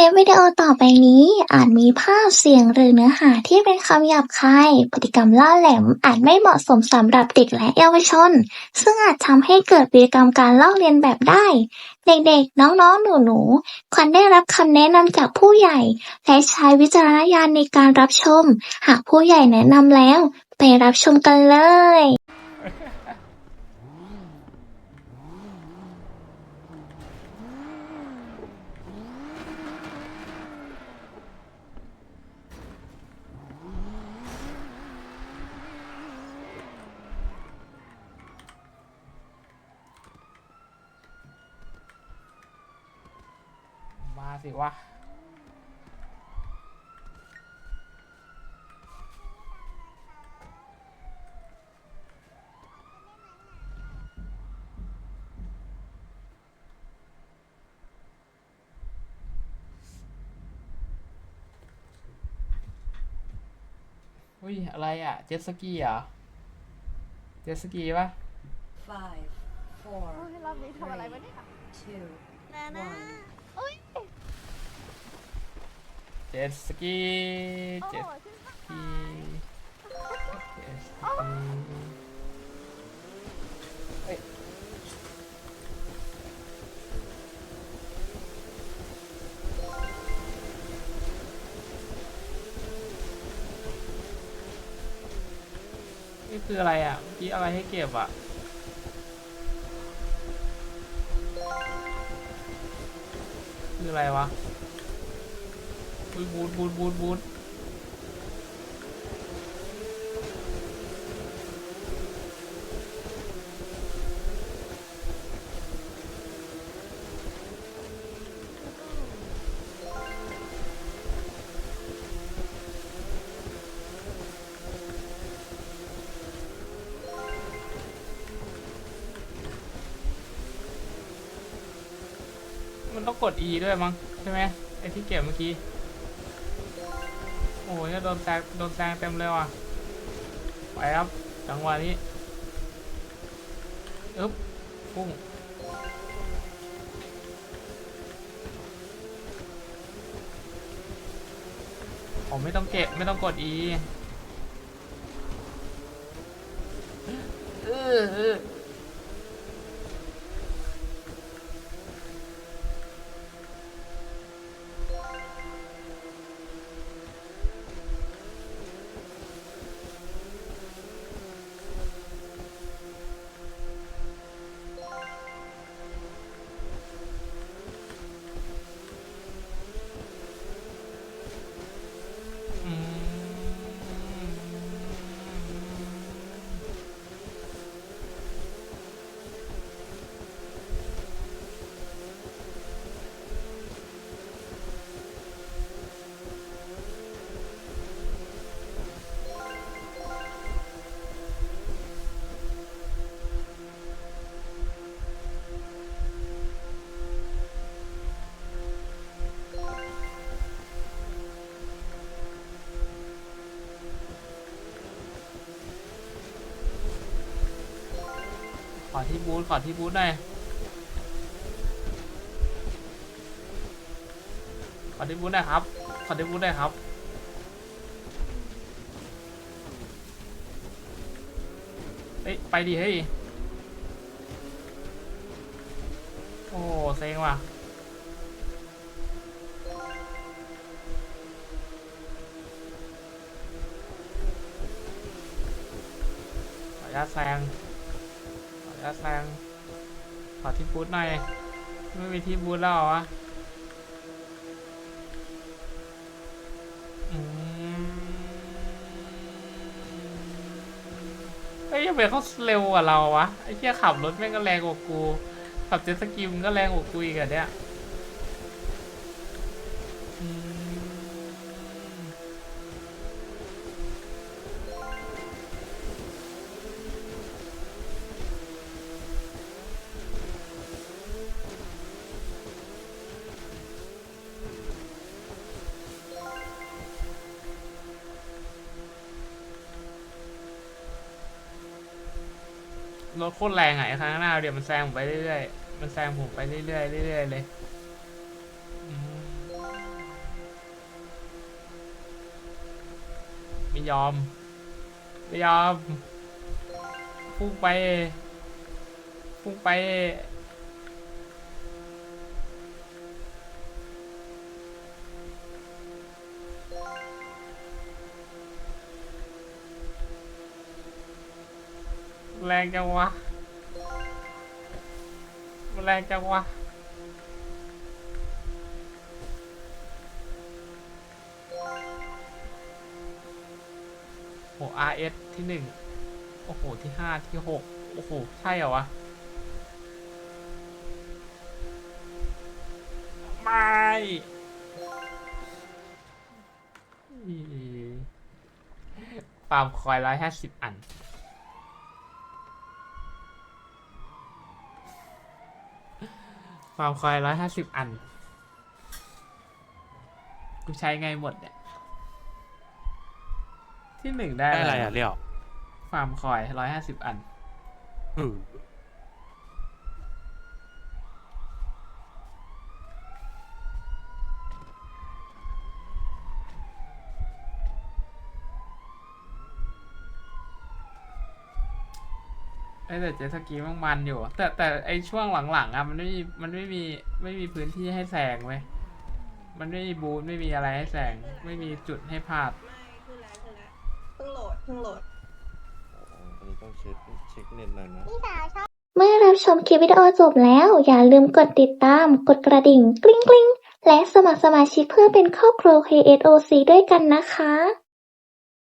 ลิปวิดีโอต่อไปนี้ อาจมีภาพเสียงหรือเนื้อหาที่เป็นคำหยาบคาย พฤติกรรมล่าแหลม อาจไม่เหมาะสมสำหรับเด็กและเยาวชน ซึ่งอาจทำให้เกิดพฤติกรรมการลอกเลียนแบบได้ เด็กๆ น้องๆ หนูๆ ควรได้รับคำแนะนำจากผู้ใหญ่ และใช้วิจารณญาณในการรับชม หากผู้ใหญ่แนะนำแล้ว ไปรับชมกันเลย มา สิวะอุ้ย อะไรอะ เจ็ตสกีเหรอ เจ็ตสกีปะ Five, four, โอ้ยรอบนี้ทำอะไรวะเนี่ย two, นานะ one. โอ้ย เจ็ตสกีโอ้เจ็ตโหสฉันกีเจ็ตสกีเอ้ยนี่คืออะไรอะเมื่อกี้อะไรให้เก็บอะคืออะไรวะ อุ๊ยบูทบูทบูทบูทมันต้องกด E ด้วยมั้งใช่ไหมไอที่เก็บเมื่อกี้ หเนี่ยโดนแซงโดนแซงเต็มเลยว่ะไปครับจังหวะนี้อึ๊บพุ่งผมไม่ต้องเก็บไม่ต้องกดออเออ ที่บูธขอที่บูธหน่อยขอที่บูธหน่อยครับ ขอที่บูธหน่อยครับเฮ้ยไปดิเฮ้ย โอ้เซ็งว่ะขออนุญาแซง แล้วแซงขอที่บูธหน่อย ไม่มีที่บูธแล้วเหรอวะอืมเฮ้ยยังไงเขาเร็วกว่าเราวะ ไอ้เหี้ยขับรถแม่งก็แรงกว่ากู ขับเจ็ตสกีมันก็แรงกว่ากูอีกอะเนี่ย รถโคตรแรงอะไอ้ข้างหน้าเดี๋ยวมันแซงผมไปเรื่อยๆ มันแซงผมไปเรื่อยๆเรื่อยๆเลยไม่ยอม ไม่ยอมพุ่งไปพุ่งไป แรงจังวะมันแรงจังวะโอ้ RS ที่หนึ่งโอ้โห ที่ห้าที่หกโอ้โห ใช่เหรอวะ ไม่อีปาล์มคอยร้อยห้าสิบอัน ฟาร์มคอยร้อยห้าสิบอัน กูใช้ไงหมดเนี่ย ที่หนึ่งได้ได้อะไรอะเรียวฟาร์มคอยร้อยห้าสิบอัน อือ ไอ้แต่เจ็ตสกีมันมันอยู่ แต่แต่ไอช่วงหลังๆอะมันไม่มีมันไม่มีไม่มีพื้นที่ให้แซงเว้ยมันไม่มีบูธไม่มีอะไรให้แซงไม่มีจุดให้พลาด ไม่ขึ้นแล้วขึ้นแล้วเพิ่งโหลดเพิ่งโหลด อันนี้ต้องเช็คเช็คเน็ตหน่อยนะ เมื่อรับชมคลิปวิดีโอจบแล้ว อย่าลืมกดติดตาม กดกระดิ่ง กริ๊งกริ๊งและสมัครสมาชิกเพื่อเป็นครอบครัว KSOC ด้วยกันนะคะ